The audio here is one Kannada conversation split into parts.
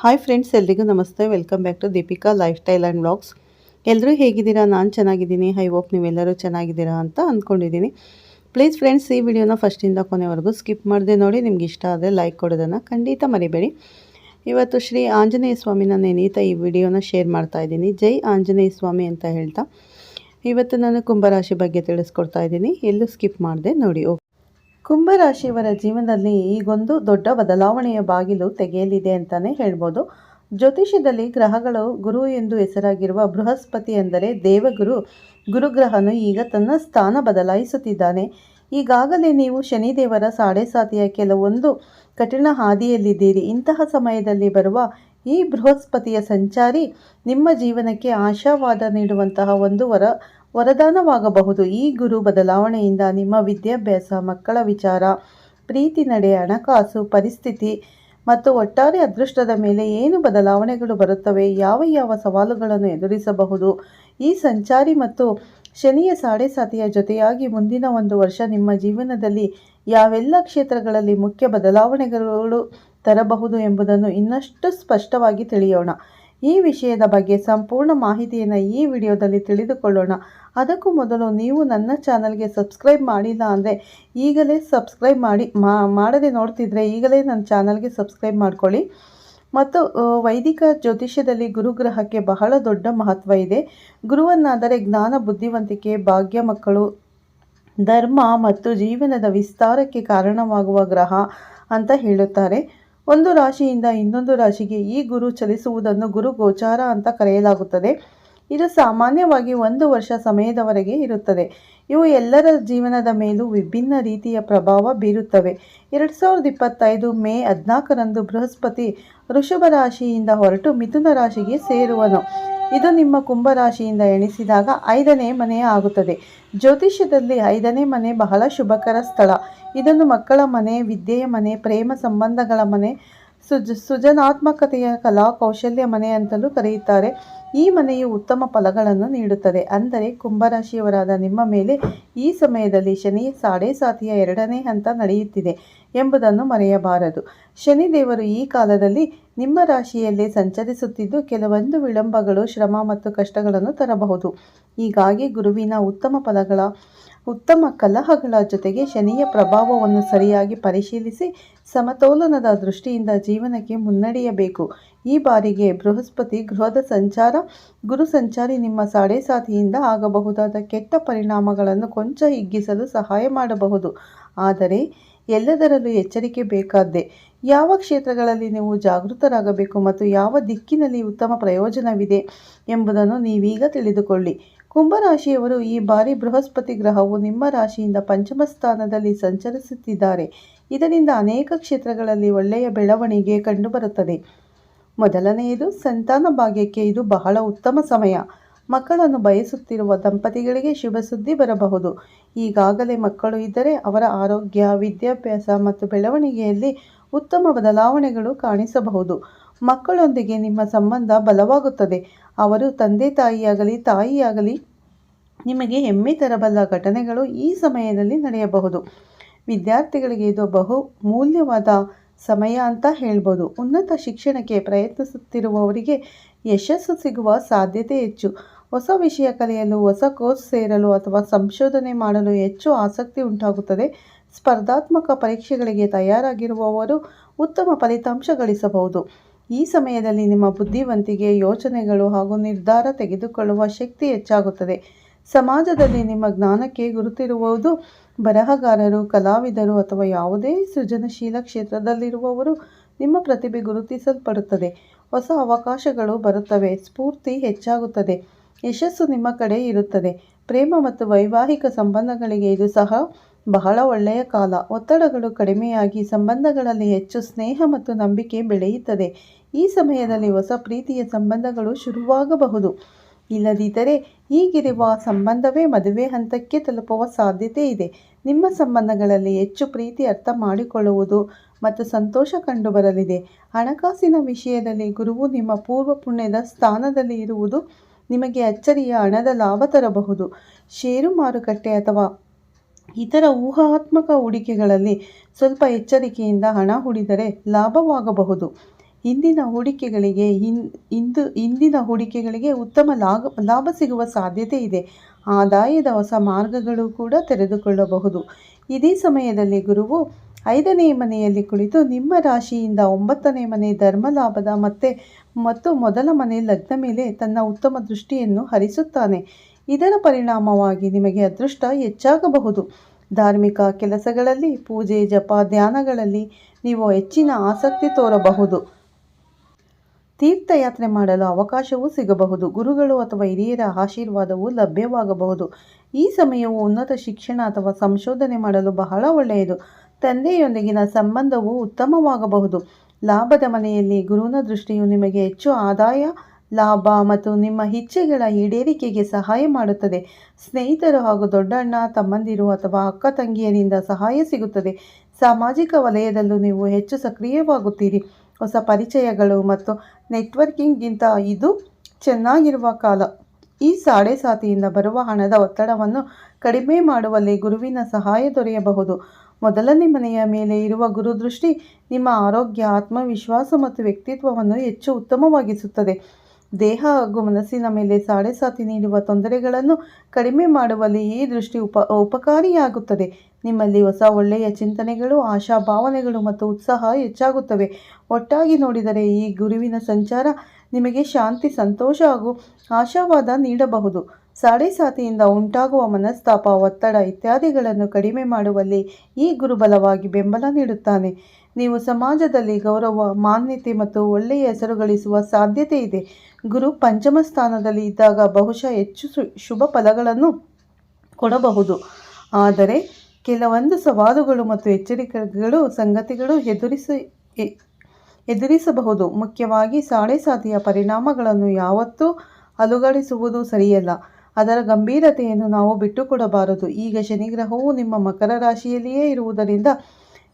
ಹಾಯ್ ಫ್ರೆಂಡ್ಸ್ ಎಲ್ರಿಗೂ ನಮಸ್ತೆ. Welcome back to Deepika lifestyle and blogs ಎಲ್ಲರೂ ಹೇಗಿದ್ದೀರಾ? ನಾನು ಚೆನ್ನಾಗಿದ್ದೀನಿ. ಐ ಹೋಪ್ ನೀವೆಲ್ಲರೂ ಚೆನ್ನಾಗಿದ್ದೀರಾ ಅಂತ ಅಂದ್ಕೊಂಡಿದ್ದೀನಿ ಪ್ಲೀಸ್ ಫ್ರೆಂಡ್ಸ್ ಈ ವಿಡಿಯೋನ ಫಸ್ಟಿಂದ ಕೊನೆವರೆಗೂ ಸ್ಕಿಪ್ ಮಾಡಿದೆ ನೋಡಿ. ನಿಮ್ಗೆ ಇಷ್ಟ ಆದರೆ ಲೈಕ್ ಕೊಡೋದನ್ನು ಖಂಡಿತ ಮರಿಬೇಡಿ. ಇವತ್ತು ಶ್ರೀ ಆಂಜನೇಯ ಸ್ವಾಮಿನ ನೆನೀತಾ ಈ ವಿಡಿಯೋನ ಶೇರ್ ಮಾಡ್ತಾ ಇದ್ದೀನಿ. ಜೈ ಆಂಜನೇಯ ಸ್ವಾಮಿ ಅಂತ ಹೇಳ್ತಾ. ಇವತ್ತು ನಾನು ಕುಂಭರಾಶಿ ಬಗ್ಗೆ ತಿಳಿಸ್ಕೊಡ್ತಾ ಇದ್ದೀನಿ. ಎಲ್ಲೂ ಸ್ಕಿಪ್ ಮಾಡಿದೆ. ನೋಡಿ ಓಕೆ ಕುಂಭರಾಶಿಯವರ ಜೀವನದಲ್ಲಿ ಈಗೊಂದು ದೊಡ್ಡ ಬದಲಾವಣೆಯ ಬಾಗಿಲು ತೆಗೆಯಲಿದೆ ಅಂತಲೇ ಹೇಳ್ಬೋದು. ಜ್ಯೋತಿಷ್ಯದಲ್ಲಿ ಗ್ರಹಗಳು ಗುರು ಎಂದು ಹೆಸರಾಗಿರುವ ಬೃಹಸ್ಪತಿ ಎಂದರೆ ದೇವಗುರು. ಗುರುಗ್ರಹನು ಈಗ ತನ್ನ ಸ್ಥಾನ ಬದಲಾಯಿಸುತ್ತಿದ್ದಾನೆ. ಈಗಾಗಲೇ ನೀವು ಶನಿದೇವರ ಸಾಡೆ ಸಾತಿಯ ಕೆಲವೊಂದು ಕಠಿಣ ಹಾದಿಯಲ್ಲಿದ್ದೀರಿ. ಇಂತಹ ಸಮಯದಲ್ಲಿ ಬರುವ ಈ ಬೃಹಸ್ಪತಿಯ ಸಂಚಾರಿ ನಿಮ್ಮ ಜೀವನಕ್ಕೆ ಆಶಾವಾದ ನೀಡುವಂತಹ ಒಂದು ವರ ವರದಾನವಾಗಬಹುದು. ಈ ಗುರು ಬದಲಾವಣೆಯಿಂದ ನಿಮ್ಮ ವಿದ್ಯಾಭ್ಯಾಸ, ಮಕ್ಕಳ ವಿಚಾರ, ಪ್ರೀತಿ ನಡೆ, ಹಣಕಾಸು, ಪರಿಸ್ಥಿತಿ ಮತ್ತು ಒಟ್ಟಾರೆ ಅದೃಷ್ಟದ ಮೇಲೆ ಏನು ಬದಲಾವಣೆಗಳು ಬರುತ್ತವೆ, ಯಾವ ಯಾವ ಸವಾಲುಗಳನ್ನು ಎದುರಿಸಬಹುದು, ಈ ಸಂಚಾರಿ ಮತ್ತು ಶನಿಯ ಸಾಡೆಸಾತಿಯ ಜೊತೆಯಾಗಿ ಮುಂದಿನ ಒಂದು ವರ್ಷ ನಿಮ್ಮ ಜೀವನದಲ್ಲಿ ಯಾವೆಲ್ಲ ಕ್ಷೇತ್ರಗಳಲ್ಲಿ ಮುಖ್ಯ ಬದಲಾವಣೆಗಳು ತರಬಹುದು ಎಂಬುದನ್ನು ಇನ್ನಷ್ಟು ಸ್ಪಷ್ಟವಾಗಿ ತಿಳಿಯೋಣ. ಈ ವಿಷಯದ ಬಗ್ಗೆ ಸಂಪೂರ್ಣ ಮಾಹಿತಿಯನ್ನು ಈ ವಿಡಿಯೋದಲ್ಲಿ ತಿಳಿದುಕೊಳ್ಳೋಣ. ಅದಕ್ಕೂ ಮೊದಲು ನೀವು ನನ್ನ ಚಾನಲ್ಗೆ ಸಬ್ಸ್ಕ್ರೈಬ್ ಮಾಡಿಲ್ಲ ಅಂದರೆ ಈಗಲೇ ಸಬ್ಸ್ಕ್ರೈಬ್ ಮಾಡಿ ಮಾಡದೆ ನೋಡ್ತಿದ್ರೆ ಈಗಲೇ ನನ್ನ ಚಾನಲ್ಗೆ ಸಬ್ಸ್ಕ್ರೈಬ್ ಮಾಡ್ಕೊಳ್ಳಿ. ಮತ್ತು ವೈದಿಕ ಜ್ಯೋತಿಷ್ಯದಲ್ಲಿ ಗುರುಗ್ರಹಕ್ಕೆ ಬಹಳ ದೊಡ್ಡ ಮಹತ್ವ ಇದೆ. ಗುರುವನ್ನಾದರೆ ಜ್ಞಾನ, ಬುದ್ಧಿವಂತಿಕೆ, ಭಾಗ್ಯ, ಮಕ್ಕಳು, ಧರ್ಮ ಮತ್ತು ಜೀವನದ ವಿಸ್ತಾರಕ್ಕೆ ಕಾರಣವಾಗುವ ಗ್ರಹ ಅಂತ ಹೇಳುತ್ತಾರೆ. ಒಂದು ರಾಶಿಯಿಂದ ಇನ್ನೊಂದು ರಾಶಿಗೆ ಈ ಗುರು ಚಲಿಸುವುದನ್ನು ಗುರು ಗೋಚಾರ ಅಂತ ಕರೆಯಲಾಗುತ್ತದೆ. ಇದು ಸಾಮಾನ್ಯವಾಗಿ ಒಂದು ವರ್ಷ ಸಮಯದವರೆಗೆ ಇರುತ್ತದೆ. ಇವು ಎಲ್ಲರ ಜೀವನದ ಮೇಲೂ ವಿಭಿನ್ನ ರೀತಿಯ ಪ್ರಭಾವ ಬೀರುತ್ತವೆ. ಎರಡು ಸಾವಿರದ ಇಪ್ಪತ್ತೈದು ಮೇ ಹದಿನಾಲ್ಕರಂದು ಬೃಹಸ್ಪತಿ ವೃಷಭ ರಾಶಿಯಿಂದ ಹೊರಟು ಮಿಥುನ ರಾಶಿಗೆ ಸೇರುವನು. ಇದು ನಿಮ್ಮ ಕುಂಭರಾಶಿಯಿಂದ ಎಣಿಸಿದಾಗ ಐದನೇ ಮನೆ ಆಗುತ್ತದೆ. ಜ್ಯೋತಿಷ್ಯದಲ್ಲಿ ಐದನೇ ಮನೆ ಬಹಳ ಶುಭಕರ ಸ್ಥಳ. ಇದನ್ನು ಮಕ್ಕಳ ಮನೆ, ವಿದ್ಯೆಯ ಮನೆ, ಪ್ರೇಮ ಸಂಬಂಧಗಳ ಮನೆ ಸುಜ, ಸೃಜನಾತ್ಮಕತೆಯ ಕಲಾ ಕೌಶಲ್ಯ ಮನೆ ಅಂತಲೂ ಕರೆಯುತ್ತಾರೆ. ಈ ಮನೆಯು ಉತ್ತಮ ಫಲಗಳನ್ನು ನೀಡುತ್ತದೆ. ಅಂದರೆ ಕುಂಭರಾಶಿಯವರಾದ ನಿಮ್ಮ ಮೇಲೆ ಈ ಸಮಯದಲ್ಲಿ ಶನಿ ಸಾಡೆ ಸಾತಿಯ ಎರಡನೇ ಹಂತ ನಡೆಯುತ್ತಿದೆ ಎಂಬುದನ್ನು ಮರೆಯಬಾರದು. ಶನಿದೇವರು ಈ ಕಾಲದಲ್ಲಿ ನಿಮ್ಮ ರಾಶಿಯಲ್ಲೇ ಸಂಚರಿಸುತ್ತಿದ್ದು ಕೆಲವೊಂದು ವಿಳಂಬಗಳು, ಶ್ರಮ ಮತ್ತು ಕಷ್ಟಗಳನ್ನು ತರಬಹುದು. ಹೀಗಾಗಿ ಗುರುವಿನ ಉತ್ತಮ ಫಲಗಳ ಉತ್ತಮ ಕಲಹಗಳ ಜೊತೆಗೆ ಶನಿಯ ಪ್ರಭಾವವನ್ನು ಸರಿಯಾಗಿ ಪರಿಶೀಲಿಸಿ ಸಮತೋಲನದ ದೃಷ್ಟಿಯಿಂದ ಜೀವನಕ್ಕೆ ಮುನ್ನಡೆಯಬೇಕು. ಈ ಬಾರಿಗೆ ಬೃಹಸ್ಪತಿ ಗೃಹದ ಸಂಚಾರ, ಗುರು ಸಂಚಾರಿ ನಿಮ್ಮ ಸಾಡೆ ಸಾತಿಯಿಂದ ಆಗಬಹುದಾದ ಕೆಟ್ಟ ಪರಿಣಾಮಗಳನ್ನು ಕೊಂಚ ಹಿಗ್ಗಿಸಲು ಸಹಾಯ ಮಾಡಬಹುದು. ಆದರೆ ಎಲ್ಲದರಲ್ಲೂ ಎಚ್ಚರಿಕೆ ಬೇಕಾದ್ದೇ? ಯಾವ ಕ್ಷೇತ್ರಗಳಲ್ಲಿ ನೀವು ಜಾಗೃತರಾಗಬೇಕು ಮತ್ತು ಯಾವ ದಿಕ್ಕಿನಲ್ಲಿ ಉತ್ತಮ ಪ್ರಯೋಜನವಿದೆ ಎಂಬುದನ್ನು ನೀವೀಗ ತಿಳಿದುಕೊಳ್ಳಿ. ಕುಂಭರಾಶಿಯವರು ಈ ಬಾರಿ ಬೃಹಸ್ಪತಿ ಗ್ರಹವು ನಿಮ್ಮ ರಾಶಿಯಿಂದ ಪಂಚಮ ಸ್ಥಾನದಲ್ಲಿ ಸಂಚರಿಸುತ್ತಿದ್ದಾರೆ. ಇದರಿಂದ ಅನೇಕ ಕ್ಷೇತ್ರಗಳಲ್ಲಿ ಒಳ್ಳೆಯ ಬೆಳವಣಿಗೆ ಕಂಡುಬರುತ್ತದೆ. ಮೊದಲನೆಯದು, ಸಂತಾನ ಭಾಗ್ಯಕ್ಕೆ ಇದು ಬಹಳ ಉತ್ತಮ ಸಮಯ. ಮಕ್ಕಳನ್ನು ಬಯಸುತ್ತಿರುವ ದಂಪತಿಗಳಿಗೆ ಶುಭ ಸುದ್ದಿ ಬರಬಹುದು. ಈಗಾಗಲೇ ಮಕ್ಕಳು ಇದ್ದರೆ ಅವರ ಆರೋಗ್ಯ, ವಿದ್ಯಾಭ್ಯಾಸ ಮತ್ತು ಬೆಳವಣಿಗೆಯಲ್ಲಿ ಉತ್ತಮ ಬದಲಾವಣೆಗಳು ಕಾಣಿಸಬಹುದು. ಮಕ್ಕಳೊಂದಿಗೆ ನಿಮ್ಮ ಸಂಬಂಧ ಬಲವಾಗುತ್ತದೆ. ಅವರು ತಂದೆ ತಾಯಿಯಾಗಲಿ ತಾಯಿಯಾಗಲಿ ನಿಮಗೆ ಹೆಮ್ಮೆ ತರಬಲ್ಲ ಘಟನೆಗಳು ಈ ಸಮಯದಲ್ಲಿ ನಡೆಯಬಹುದು. ವಿದ್ಯಾರ್ಥಿಗಳಿಗೆ ಇದು ಬಹು ಮೂಲ್ಯವಾದ ಸಮಯ ಅಂತ ಹೇಳ್ಬೋದು. ಉನ್ನತ ಶಿಕ್ಷಣಕ್ಕೆ ಪ್ರಯತ್ನಿಸುತ್ತಿರುವವರಿಗೆ ಯಶಸ್ಸು ಸಿಗುವ ಸಾಧ್ಯತೆ ಹೆಚ್ಚು. ಹೊಸ ವಿಷಯ ಕಲಿಯಲು, ಹೊಸ ಕೋರ್ಸ್ ಸೇರಲು ಅಥವಾ ಸಂಶೋಧನೆ ಮಾಡಲು ಹೆಚ್ಚು ಆಸಕ್ತಿ ಉಂಟಾಗುತ್ತದೆ. ಸ್ಪರ್ಧಾತ್ಮಕ ಪರೀಕ್ಷೆಗಳಿಗೆ ತಯಾರಾಗಿರುವವರು ಉತ್ತಮ ಫಲಿತಾಂಶ ಗಳಿಸಬಹುದು. ಈ ಸಮಯದಲ್ಲಿ ನಿಮ್ಮ ಬುದ್ಧಿವಂತಿಕೆ, ಯೋಚನೆಗಳು ಹಾಗೂ ನಿರ್ಧಾರ ತೆಗೆದುಕೊಳ್ಳುವ ಶಕ್ತಿ ಹೆಚ್ಚಾಗುತ್ತದೆ. ಸಮಾಜದಲ್ಲಿ ನಿಮ್ಮ ಜ್ಞಾನಕ್ಕೆ ಗುರುತಿರುವುದು ಬರಹಗಾರರು, ಕಲಾವಿದರು ಅಥವಾ ಯಾವುದೇ ಸೃಜನಶೀಲ ಕ್ಷೇತ್ರದಲ್ಲಿರುವವರು ನಿಮ್ಮ ಪ್ರತಿಭೆ ಗುರುತಿಸಲ್ಪಡುತ್ತದೆ. ಹೊಸ ಅವಕಾಶಗಳು ಬರುತ್ತವೆ, ಸ್ಫೂರ್ತಿ ಹೆಚ್ಚಾಗುತ್ತದೆ, ಯಶಸ್ಸು ನಿಮ್ಮ ಕಡೆ ಇರುತ್ತದೆ. ಪ್ರೇಮ ಮತ್ತು ವೈವಾಹಿಕ ಸಂಬಂಧಗಳಿಗೆ ಇದು ಸಹ ಬಹಳ ಒಳ್ಳೆಯ ಕಾಲ. ಒತ್ತಡಗಳು ಕಡಿಮೆಯಾಗಿ, ಸಂಬಂಧಗಳಲ್ಲಿ ಹೆಚ್ಚು ಸ್ನೇಹ ಮತ್ತು ನಂಬಿಕೆ ಬೆಳೆಯುತ್ತದೆ. ಈ ಸಮಯದಲ್ಲಿ ಹೊಸ ಪ್ರೀತಿಯ ಸಂಬಂಧಗಳು ಶುರುವಾಗಬಹುದು. ಇಲ್ಲದಿದ್ದರೆ ಈಗಿರುವ ಸಂಬಂಧವೇ ಮದುವೆ ಹಂತಕ್ಕೆ ತಲುಪುವ ಸಾಧ್ಯತೆ ಇದೆ. ನಿಮ್ಮ ಸಂಬಂಧಗಳಲ್ಲಿ ಹೆಚ್ಚು ಪ್ರೀತಿ ಅರ್ಥ ಮಾಡಿಕೊಳ್ಳುವುದು ಮತ್ತು ಸಂತೋಷ ಕಂಡುಬರಲಿದೆ. ಹಣಕಾಸಿನ ವಿಷಯದಲ್ಲಿ ಗುರುವು ನಿಮ್ಮ ಪೂರ್ವ ಪುಣ್ಯದ ಸ್ಥಾನದಲ್ಲಿ ಇರುವುದು ನಿಮಗೆ ಅಚ್ಚರಿಯ ಹಣದ ಲಾಭ ತರಬಹುದು. ಷೇರು ಮಾರುಕಟ್ಟೆ ಅಥವಾ ಇತರ ಊಹಾತ್ಮಕ ಹೂಡಿಕೆಗಳಲ್ಲಿ ಸ್ವಲ್ಪ ಎಚ್ಚರಿಕೆಯಿಂದ ಹಣ ಹೂಡಿದರೆ ಲಾಭವಾಗಬಹುದು. ಇಂದಿನ ಹೂಡಿಕೆಗಳಿಗೆ ಇಂದು ಇಂದಿನ ಹೂಡಿಕೆಗಳಿಗೆ ಉತ್ತಮ ಲಾಭ ಲಾಭ ಸಿಗುವ ಸಾಧ್ಯತೆ ಇದೆ. ಆದಾಯದ ಹೊಸ ಮಾರ್ಗಗಳು ಕೂಡ ತೆರೆದುಕೊಳ್ಳಬಹುದು. ಇದೇ ಸಮಯದಲ್ಲಿ ಗುರುವು ಐದನೇ ಮನೆಯಲ್ಲಿ ಕುಳಿತು ನಿಮ್ಮ ರಾಶಿಯಿಂದ ಒಂಬತ್ತನೇ ಮನೆ ಧರ್ಮ ಲಾಭದ ಮತ್ತೆ, ಮತ್ತು ಮೊದಲ ಮನೆ ಲಗ್ನ ಮೇಲೆ ತನ್ನ ಉತ್ತಮ ದೃಷ್ಟಿಯನ್ನು ಹರಿಸುತ್ತಾನೆ. ಇದರ ಪರಿಣಾಮವಾಗಿ ನಿಮಗೆ ಅದೃಷ್ಟ ಹೆಚ್ಚಾಗಬಹುದು. ಧಾರ್ಮಿಕ ಕೆಲಸಗಳಲ್ಲಿ, ಪೂಜೆ, ಜಪ, ಧ್ಯಾನಗಳಲ್ಲಿ ನೀವು ಹೆಚ್ಚಿನ ಆಸಕ್ತಿ ತೋರಬಹುದು. ತೀರ್ಥಯಾತ್ರೆ ಮಾಡಲು ಅವಕಾಶವೂ ಸಿಗಬಹುದು. ಗುರುಗಳು ಅಥವಾ ಹಿರಿಯರ ಆಶೀರ್ವಾದವು ಲಭ್ಯವಾಗಬಹುದು. ಈ ಸಮಯವು ಉನ್ನತ ಶಿಕ್ಷಣ ಅಥವಾ ಸಂಶೋಧನೆ ಮಾಡಲು ಬಹಳ ಒಳ್ಳೆಯದು. ತಂದೆಯೊಂದಿಗಿನ ಸಂಬಂಧವು ಉತ್ತಮವಾಗಬಹುದು. ಲಾಭದ ಮನೆಯಲ್ಲಿ ಗುರುವಿನ ದೃಷ್ಟಿಯು ನಿಮಗೆ ಹೆಚ್ಚು ಆದಾಯ, ಲಾಭ ಮತ್ತು ನಿಮ್ಮ ಇಚ್ಛೆಗಳ ಈಡೇರಿಕೆಗೆ ಸಹಾಯ ಮಾಡುತ್ತದೆ. ಸ್ನೇಹಿತರು ಹಾಗೂ ದೊಡ್ಡಣ್ಣ, ತಮ್ಮಂದಿರು ಅಥವಾ ಅಕ್ಕ ತಂಗಿಯರಿಂದ ಸಹಾಯ ಸಿಗುತ್ತದೆ. ಸಾಮಾಜಿಕ ವಲಯದಲ್ಲೂ ನೀವು ಹೆಚ್ಚು ಸಕ್ರಿಯವಾಗುತ್ತೀರಿ. ಹೊಸ ಪರಿಚಯಗಳು ಮತ್ತು ನೆಟ್ವರ್ಕಿಂಗ್ಗಿಂತ ಇದು ಚೆನ್ನಾಗಿರುವ ಕಾಲ. ಈ ಸಾಡೆ ಸಾತಿಯಿಂದ ಬರುವ ಹಣದ ಒತ್ತಡವನ್ನು ಕಡಿಮೆ ಮಾಡುವಲ್ಲಿ ಗುರುವಿನ ಸಹಾಯ ದೊರೆಯಬಹುದು. ಮೊದಲನೇ ಮನೆಯ ಮೇಲೆ ಇರುವ ಗುರುದೃಷ್ಟಿ ನಿಮ್ಮ ಆರೋಗ್ಯ, ಆತ್ಮವಿಶ್ವಾಸ ಮತ್ತು ವ್ಯಕ್ತಿತ್ವವನ್ನು ಹೆಚ್ಚು ಉತ್ತಮವಾಗಿಸುತ್ತದೆ. ದೇಹ ಹಾಗೂ ಮನಸ್ಸಿನ ಮೇಲೆ ಸಾಡೆ ಸಾತಿ ನೀಡುವ ತೊಂದರೆಗಳನ್ನು ಕಡಿಮೆ ಮಾಡುವಲ್ಲಿ ಈ ದೃಷ್ಟಿ ಉಪ, ಉಪಕಾರಿಯಾಗುತ್ತದೆ. ನಿಮ್ಮಲ್ಲಿ ಹೊಸ ಒಳ್ಳೆಯ ಚಿಂತನೆಗಳು, ಆಶಾ ಭಾವನೆಗಳು ಮತ್ತು ಉತ್ಸಾಹ ಹೆಚ್ಚಾಗುತ್ತವೆ. ಒಟ್ಟಾಗಿ ನೋಡಿದರೆ ಈ ಗುರುವಿನ ಸಂಚಾರ ನಿಮಗೆ ಶಾಂತಿ, ಸಂತೋಷ ಹಾಗೂ ಆಶಾವಾದ ನೀಡಬಹುದು. ಸಾಡೆ ಸಾತಿಯಿಂದ ಉಂಟಾಗುವ ಮನಸ್ತಾಪ, ಒತ್ತಡ ಇತ್ಯಾದಿಗಳನ್ನು ಕಡಿಮೆ ಮಾಡುವಲ್ಲಿ ಈ ಗುರು ಬಲವಾಗಿ ಬೆಂಬಲ ನೀಡುತ್ತಾನೆ. ನೀವು ಸಮಾಜದಲ್ಲಿ ಗೌರವ, ಮಾನ್ಯತೆ ಮತ್ತು ಒಳ್ಳೆಯ ಹೆಸರು ಗಳಿಸುವ ಸಾಧ್ಯತೆ ಇದೆ. ಗುರು ಪಂಚಮ ಸ್ಥಾನದಲ್ಲಿ ಇದ್ದಾಗ ಬಹುಶಃ ಹೆಚ್ಚು ಶುಭ ಫಲಗಳನ್ನು ಕೊಡಬಹುದು. ಆದರೆ ಕೆಲವೊಂದು ಸವಾಲುಗಳು ಮತ್ತು ಎಚ್ಚರಿಕೆಗಳು, ಸಂಗತಿಗಳು ಎದುರಿಸಿ ಎದುರಿಸಬಹುದು. ಮುಖ್ಯವಾಗಿ ಸಾಡೆ ಸಾತಿಯ ಪರಿಣಾಮಗಳನ್ನು ಯಾವತ್ತೂ ಅಲುಗಾಡಿಸುವುದು ಸರಿಯಲ್ಲ. ಅದರ ಗಂಭೀರತೆಯನ್ನು ನಾವು ಬಿಟ್ಟುಕೊಡಬಾರದು. ಈಗ ಶನಿಗ್ರಹವು ನಿಮ್ಮ ಮಕರ ರಾಶಿಯಲ್ಲಿಯೇ ಇರುವುದರಿಂದ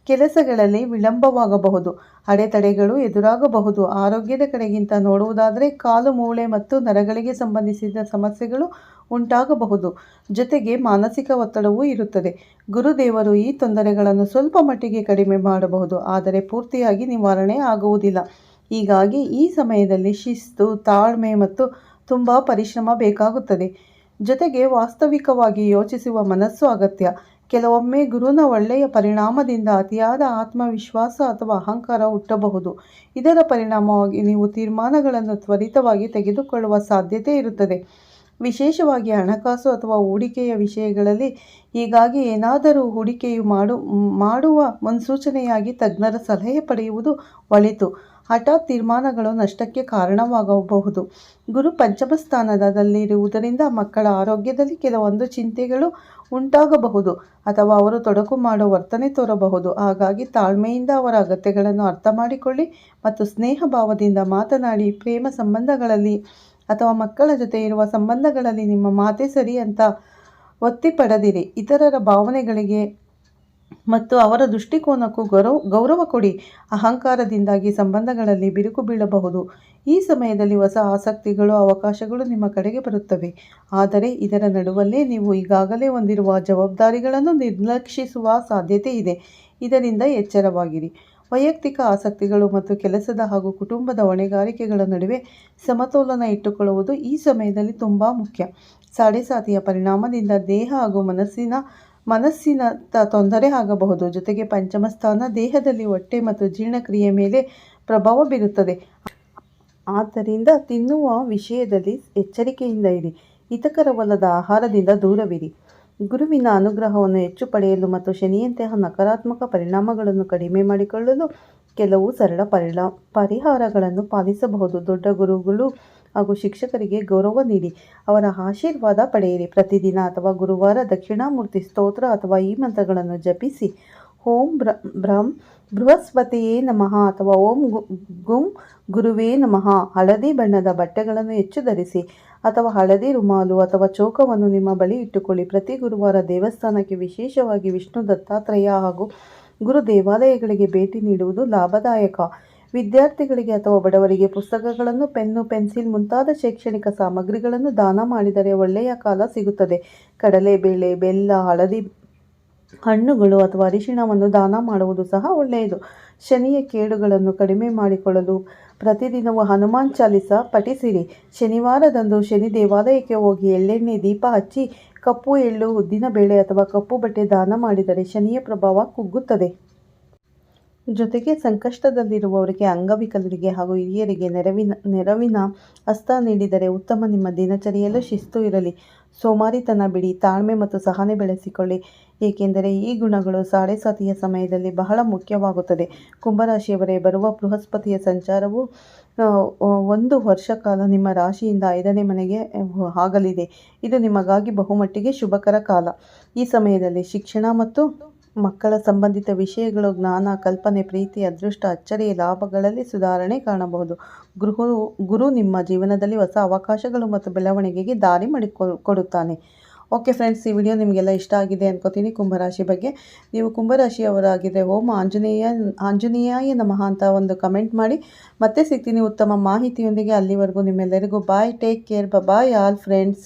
ಕೆಲಸಗಳಲ್ಲಿ ವಿಳಂಬವಾಗಬಹುದು. ಅಡೆತಡೆಗಳು ಎದುರಾಗಬಹುದು. ಆರೋಗ್ಯದ ಕಡೆಗಿಂತ ನೋಡುವುದಾದರೆ ಕಾಲು, ಮೂಳೆ ಮತ್ತು ನರಗಳಿಗೆ ಸಂಬಂಧಿಸಿದ ಸಮಸ್ಯೆಗಳು ಉಂಟಾಗಬಹುದು. ಜೊತೆಗೆ ಮಾನಸಿಕ ಒತ್ತಡವೂ ಇರುತ್ತದೆ. ಗುರುದೇವರು ಈ ತೊಂದರೆಗಳನ್ನು ಸ್ವಲ್ಪ ಮಟ್ಟಿಗೆ ಕಡಿಮೆ ಮಾಡಬಹುದು. ಆದರೆ ಪೂರ್ತಿಯಾಗಿ ನಿವಾರಣೆ ಆಗುವುದಿಲ್ಲ. ಹೀಗಾಗಿ ಈ ಸಮಯದಲ್ಲಿ ಶಿಸ್ತು, ತಾಳ್ಮೆ ಮತ್ತು ತುಂಬ ಪರಿಶ್ರಮ ಬೇಕಾಗುತ್ತದೆ. ಜೊತೆಗೆ ವಾಸ್ತವಿಕವಾಗಿ ಯೋಚಿಸುವ ಮನಸ್ಸು ಅಗತ್ಯ. ಕೆಲವೊಮ್ಮೆ ಗುರುನ ಒಳ್ಳೆಯ ಪರಿಣಾಮದಿಂದ ಅತಿಯಾದ ಆತ್ಮವಿಶ್ವಾಸ ಅಥವಾ ಅಹಂಕಾರ ಹುಟ್ಟಬಹುದು. ಇದರ ಪರಿಣಾಮವಾಗಿ ನೀವು ತೀರ್ಮಾನಗಳನ್ನು ತ್ವರಿತವಾಗಿ ತೆಗೆದುಕೊಳ್ಳುವ ಸಾಧ್ಯತೆ ಇರುತ್ತದೆ. ವಿಶೇಷವಾಗಿ ಹಣಕಾಸು ಅಥವಾ ಹೂಡಿಕೆಯ ವಿಷಯಗಳಲ್ಲಿ ಹೀಗಾಗಿ ಏನಾದರೂ ಹೂಡಿಕೆಯು ಮಾಡು, ಮಾಡುವ ಮುನ್ಸೂಚನೆಯಾಗಿ ತಜ್ಞರ ಸಲಹೆ ಪಡೆಯುವುದು ಒಳಿತು. ಹಠಾತ್ ತೀರ್ಮಾನಗಳು ನಷ್ಟಕ್ಕೆ ಕಾರಣವಾಗಬಹುದು. ಗುರು ಪಂಚಮ ಸ್ಥಾನದಲ್ಲಿರುವುದರಿಂದ ಮಕ್ಕಳ ಆರೋಗ್ಯದಲ್ಲಿ ಕೆಲವೊಂದು ಚಿಂತೆಗಳು ಉಂಟಾಗಬಹುದು ಅಥವಾ ಅವರು ತೊಡಕು ಮಾಡುವ ವರ್ತನೆ ತೋರಬಹುದು. ಹಾಗಾಗಿ ತಾಳ್ಮೆಯಿಂದ ಅವರ ಅಗತ್ಯಗಳನ್ನು ಅರ್ಥ ಮಾಡಿಕೊಳ್ಳಿ ಮತ್ತು ಸ್ನೇಹ ಭಾವದಿಂದ ಮಾತನಾಡಿ, ಪ್ರೇಮ ಸಂಬಂಧಗಳಲ್ಲಿ ಅಥವಾ ಮಕ್ಕಳ ಜೊತೆ ಇರುವ ಸಂಬಂಧಗಳಲ್ಲಿ ನಿಮ್ಮ ಮಾತೆ ಸರಿ ಅಂತ ಒತ್ತಿ ಪಡೆದಿರಿ ಇತರರ ಭಾವನೆಗಳಿಗೆ ಮತ್ತು ಅವರ ದೃಷ್ಟಿಕೋನಕ್ಕೂ ಗೌರವ ಗೌರವ ಕೊಡಿ. ಅಹಂಕಾರದಿಂದಾಗಿ ಸಂಬಂಧಗಳಲ್ಲಿ ಬಿರುಕು ಬೀಳಬಹುದು. ಈ ಸಮಯದಲ್ಲಿ ಹೊಸ ಆಸಕ್ತಿಗಳು, ಅವಕಾಶಗಳು ನಿಮ್ಮ ಕಡೆಗೆ ಬರುತ್ತವೆ. ಆದರೆ ಇದರ ನಡುವಲ್ಲೇ ನೀವು ಈಗಾಗಲೇ ಹೊಂದಿರುವ ಜವಾಬ್ದಾರಿಗಳನ್ನು ನಿರ್ಲಕ್ಷಿಸುವ ಸಾಧ್ಯತೆ ಇದೆ. ಇದರಿಂದ ಎಚ್ಚರವಾಗಿರಿ. ವೈಯಕ್ತಿಕ ಆಸಕ್ತಿಗಳು ಮತ್ತು ಕೆಲಸದ ಹಾಗೂ ಕುಟುಂಬದ ಹೊಣೆಗಾರಿಕೆಗಳ ನಡುವೆ ಸಮತೋಲನ ಇಟ್ಟುಕೊಳ್ಳುವುದು ಈ ಸಮಯದಲ್ಲಿ ತುಂಬ ಮುಖ್ಯ. ಸಾಡೆಸಾತಿಯ ಪರಿಣಾಮದಿಂದ ದೇಹ ಹಾಗೂ ಮನಸ್ಸಿನ ಮನಸ್ಸಿನ ತೊಂದರೆ ಆಗಬಹುದು. ಜೊತೆಗೆ ಪಂಚಮ ಸ್ಥಾನ ದೇಹದಲ್ಲಿ ಹೊಟ್ಟೆ ಮತ್ತು ಜೀರ್ಣಕ್ರಿಯೆ ಮೇಲೆ ಪ್ರಭಾವ ಬೀರುತ್ತದೆ. ಆದ್ದರಿಂದ ತಿನ್ನುವ ವಿಷಯದಲ್ಲಿ ಎಚ್ಚರಿಕೆಯಿಂದ ಇರಿ. ಹಿತಕರವಲ್ಲದ ಆಹಾರದಿಂದ ದೂರವಿರಿ. ಗುರುವಿನ ಅನುಗ್ರಹವನ್ನು ಹೆಚ್ಚು ಪಡೆಯಲು ಮತ್ತು ಶನಿಯಂತಹ ನಕಾರಾತ್ಮಕ ಪರಿಣಾಮಗಳನ್ನು ಕಡಿಮೆ ಮಾಡಿಕೊಳ್ಳಲು ಕೆಲವು ಸರಳ ಪರಿಣಾ ಪರಿಹಾರಗಳನ್ನು ಪಾಲಿಸಬಹುದು. ದೊಡ್ಡ ಗುರುಗಳು ಹಾಗೂ ಶಿಕ್ಷಕರಿಗೆ ಗೌರವ ನೀಡಿ. ಅವರ ಆಶೀರ್ವಾದ ಪಡೆಯಿರಿ. ಪ್ರತಿದಿನ ಅಥವಾ ಗುರುವಾರ ದಕ್ಷಿಣಾಮೂರ್ತಿ ಸ್ತೋತ್ರ ಅಥವಾ ಈ ಮಂತ್ರಗಳನ್ನು ಜಪಿಸಿ. ಓಂ ಬ್ರ, ಬ್ರಹ್ಮ, ಬೃಹಸ್ಪತಿಯೇ ನಮಃ ಅಥವಾ ಓಂ ಗು- ಗುರುವೇ ನಮಃ. ಹಳದಿ ಬಣ್ಣದ ಬಟ್ಟೆಗಳನ್ನು ಹೆಚ್ಚು ಧರಿಸಿ ಅಥವಾ ಹಳದಿ ರುಮಾಲು ಅಥವಾ ಚೌಕವನ್ನು ನಿಮ್ಮ ಬಳಿ ಇಟ್ಟುಕೊಳ್ಳಿ. ಪ್ರತಿ ಗುರುವಾರ ದೇವಸ್ಥಾನಕ್ಕೆ ವಿಶೇಷವಾಗಿ ವಿಷ್ಣು ದತ್ತಾತ್ರೇಯ ಹಾಗೂ ಗುರು ದೇವಾಲಯಗಳಿಗೆ ಭೇಟಿ ನೀಡುವುದು ಲಾಭದಾಯಕ. ವಿದ್ಯಾರ್ಥಿಗಳಿಗೆ ಅಥವಾ ಬಡವರಿಗೆ ಪುಸ್ತಕಗಳನ್ನು, ಪೆನ್ನು, ಪೆನ್ಸಿಲ್ ಮುಂತಾದ ಶೈಕ್ಷಣಿಕ ಸಾಮಗ್ರಿಗಳನ್ನು ದಾನ ಮಾಡಿದರೆ ಒಳ್ಳೆಯ ಕಾಲ ಸಿಗುತ್ತದೆ. ಕಡಲೆಬೇಳೆ ಬೆಲ್ಲ, ಹಳದಿ ಹಣ್ಣುಗಳು ಅಥವಾ ಅರಿಶಿಣವನ್ನು ದಾನ ಮಾಡುವುದು ಸಹ ಒಳ್ಳೆಯದು. ಶನಿಯ ಕೇಡುಗಳನ್ನು ಕಡಿಮೆ ಮಾಡಿಕೊಳ್ಳಲು ಪ್ರತಿದಿನವೂ ಹನುಮಾನ್ ಚಾಲಿಸ ಪಠಿಸಿರಿ. ಶನಿವಾರದಂದು ಶನಿ ದೇವಾಲಯಕ್ಕೆ ಹೋಗಿ ಎಳ್ಳೆಣ್ಣೆ, ದೀಪ ಹಚ್ಚಿ ಕಪ್ಪು ಎಳ್ಳು, ಉದ್ದಿನ ಬೇಳೆ ಅಥವಾ ಕಪ್ಪು ಬಟ್ಟೆ ದಾನ ಮಾಡಿದರೆ ಶನಿಯ ಪ್ರಭಾವ ಕುಗ್ಗುತ್ತದೆ. ಜೊತೆಗೆ ಸಂಕಷ್ಟದಲ್ಲಿರುವವರಿಗೆ, ಅಂಗವಿಕಲರಿಗೆ ಹಾಗೂ ಹಿರಿಯರಿಗೆ ನೆರವಿನ ನೆರವಿನ ಹಸ್ತ ನೀಡಿದರೆ ಉತ್ತಮ ನಿಮ್ಮ ದಿನಚರಿಯಲ್ಲೂ ಶಿಸ್ತು ಇರಲಿ. ಸೋಮಾರಿತನ ಬಿಡಿ, ತಾಳ್ಮೆ ಮತ್ತು ಸಹನೆ ಬೆಳೆಸಿಕೊಳ್ಳಿ. ಏಕೆಂದರೆ ಈ ಗುಣಗಳು ಸಾತಿಯ ಸಮಯದಲ್ಲಿ ಬಹಳ ಮುಖ್ಯವಾಗುತ್ತದೆ. ಕುಂಭರಾಶಿಯವರೇ, ಬರುವ ಬೃಹಸ್ಪತಿಯ ಸಂಚಾರವು ಒಂದು ವರ್ಷ ಕಾಲ ನಿಮ್ಮ ರಾಶಿಯಿಂದ ಐದನೇ ಮನೆಗೆ ಆಗಲಿದೆ. ಇದು ನಿಮಗಾಗಿ ಬಹುಮಟ್ಟಿಗೆ ಶುಭಕರ ಕಾಲ. ಈ ಸಮಯದಲ್ಲಿ ಶಿಕ್ಷಣ ಮತ್ತು ಮಕ್ಕಳ ಸಂಬಂಧಿತ ವಿಷಯಗಳು, ಜ್ಞಾನ, ಕಲ್ಪನೆ, ಪ್ರೀತಿ, ಅದೃಷ್ಟ ಅಚ್ಚರಿ ಲಾಭಗಳಲ್ಲಿ ಸುಧಾರಣೆ ಕಾಣಬಹುದು. ಗುರು ಗುರು ನಿಮ್ಮ ಜೀವನದಲ್ಲಿ ಹೊಸ ಅವಕಾಶಗಳು ಮತ್ತು ಬೆಳವಣಿಗೆಗೆ ದಾರಿ ಮಾಡಿ ಕೊಡುತ್ತಾನೆ ಓಕೆ ಫ್ರೆಂಡ್ಸ್, ಈ ವಿಡಿಯೋ ನಿಮಗೆಲ್ಲ ಇಷ್ಟ ಆಗಿದೆ ಅನ್ಕೋತೀನಿ. ಕುಂಭರಾಶಿ ಬಗ್ಗೆ ನೀವು ಕುಂಭರಾಶಿಯವರಾಗಿದ್ದರೆ ಓಮ್ ಆಂಜನೇಯ ಆಂಜನೇಯ ನಮಃ ಅಂತ ಒಂದು ಕಮೆಂಟ್ ಮಾಡಿ. ಮತ್ತೆ ಸಿಗ್ತೀನಿ ಉತ್ತಮ ಮಾಹಿತಿಯೊಂದಿಗೆ. ಅಲ್ಲಿವರೆಗೂ ನಿಮ್ಮೆಲ್ಲರಿಗೂ bye take care bye all friends